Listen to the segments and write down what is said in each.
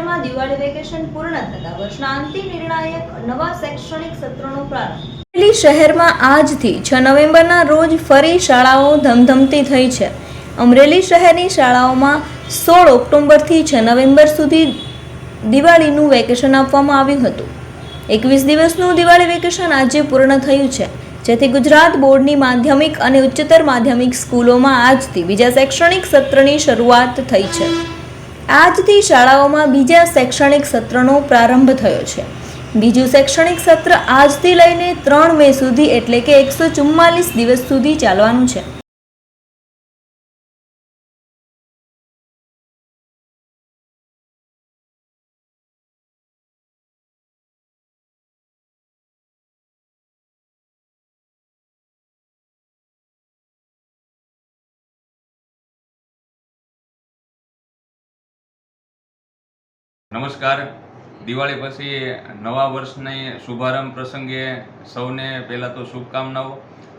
શહેરમાં દિવાળી વેકેશન પૂર્ણ થતા વર્ષના અંતિમ નિર્ણાયક નવા શૈક્ષણિક સત્રનો પ્રારંભ. અમરેલી શહેરમાં આજથી છ નવેમ્બરના રોજ ફરી શાળાઓ ધમધમતી થઈ છે. અમરેલી શહેરની શાળાઓમાં સોળ ઓક્ટોબરથી છ નવેમ્બર સુધી દિવાળીનું વેકેશન આપવામાં આવ્યું હતું. એકવીસ દિવસનું દિવાળી વેકેશન આજે પૂર્ણ થયું છે. જેથી ગુજરાત બોર્ડની માધ્યમિક અને ઉચ્ચતર માધ્યમિક સ્કૂલોમાં આજથી બીજા શૈક્ષણિક સત્રની શરૂઆત થઈ છે. આજથી શાળાઓમાં બીજા શૈક્ષણિક સત્રનો પ્રારંભ થયો છે. બીજું શૈક્ષણિક સત્ર આજથી લઈને ત્રણ મે સુધી એટલે કે એકસો ચુમ્માલીસ દિવસ સુધી ચાલવાનું છે. નમસ્કાર. દિવાળી પછી નવા વર્ષની શુભારંભ પ્રસંગે સૌને પહેલાં તો શુભકામનાઓ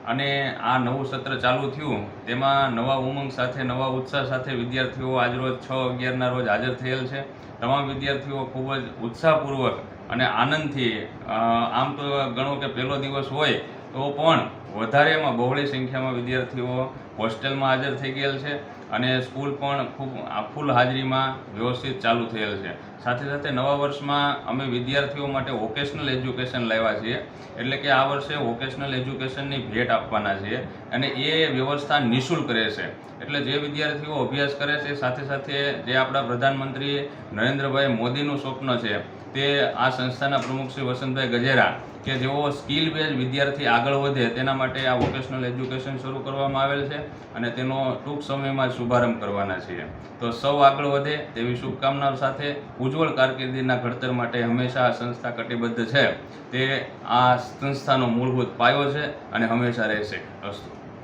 અને આ નવું સત્ર ચાલુ થયું. તેમાં નવા ઉમંગ સાથે, નવા ઉત્સાહ સાથે વિદ્યાર્થીઓ આજરોજ છ અગિયારના રોજ હાજર થયેલ છે. તમામ વિદ્યાર્થીઓ ખૂબ જ ઉત્સાહપૂર્વક અને આનંદથી આમ તો ગણો કે પહેલો દિવસ હોય તો પણ વધારેમાં બહોળી સંખ્યામાં વિદ્યાર્થીઓ હોસ્ટેલમાં હાજર થઈ ગયેલ છે. અને સ્કૂલ પણ ખૂબ ફૂલ હાજરીમાં વ્યવસ્થિત ચાલુ થયેલ છે. સાથે સાથે નવા વર્ષમાં અમે વિદ્યાર્થીઓ માટે વોકેશનલ એજ્યુકેશન લાવ્યા છીએ. એટલે કે આ વર્ષે વોકેશનલ એજ્યુકેશનની ભેટ આપવાના છીએ અને એ વ્યવસ્થા નિઃશુલ્ક રહેશે. એટલે જે વિદ્યાર્થીઓ અભ્યાસ કરે છે, સાથે સાથે જે આપણા પ્રધાનમંત્રી નરેન્દ્રભાઈ મોદીનું સ્વપ્ન છે, તે આ સંસ્થાના પ્રમુખ શ્રી વસંતભાઈ ગજેરા કે જેઓ સ્કિલ બેઝ વિદ્યાર્થી આગળ વધે, તેના માટે આ વોકેશનલ એજ્યુકેશન શરૂ કરવામાં આવેલ છે અને તેનો ટૂંક સમયમાં શુભારંભ કરવાના છીએ. તો સૌ આગળ વધે તેવી શુભકામનાઓ સાથે ઉજ્જવળ કારકિર્દીના ઘડતર માટે હંમેશા આ સંસ્થા કટિબદ્ધ છે. તે આ સંસ્થાનો મૂળભૂત પાયો છે અને હંમેશા રહેશે. અસ્તુ.